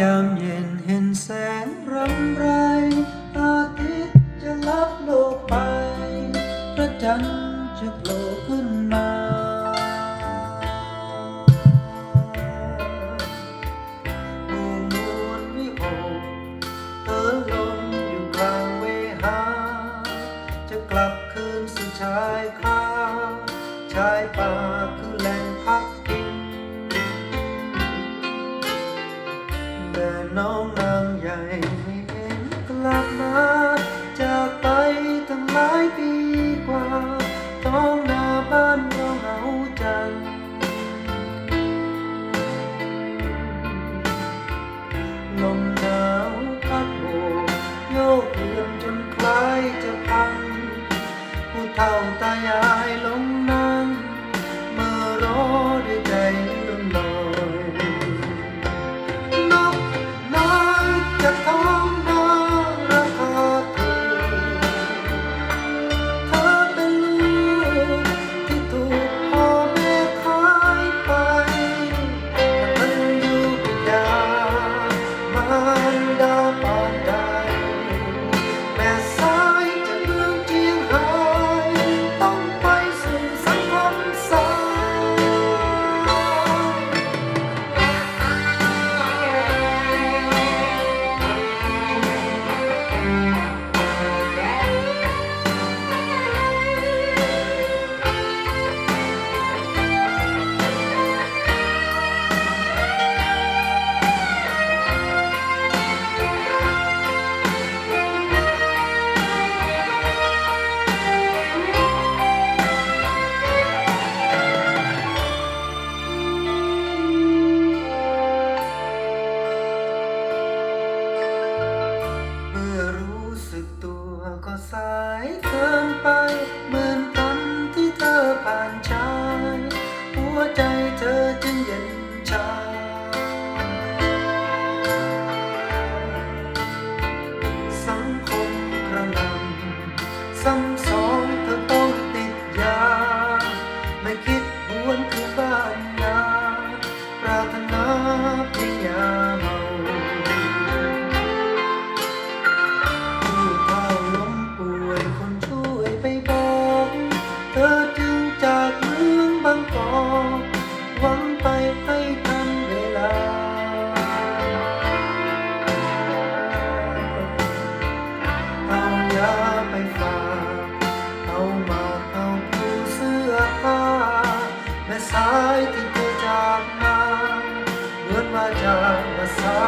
ยามเย็นเห็นแสงรำไร อาทิตย์จะลับโลกไป พระจันทร์จะโผล่ขึ้นมา ลมหนายเกินไป เหมือนตอนที่เธอผ่านชาย หัวใจเธอจึงเย็นชา สังคมกระนำซ้ำสองเธอต้องติดยาไม่คิด ไปให้ทันเวลา เอายาไปฝากเอามาเอาผู้เสื้อผ้าแม่สายที่เธอจากมาเหมือนว่าจะมาสาย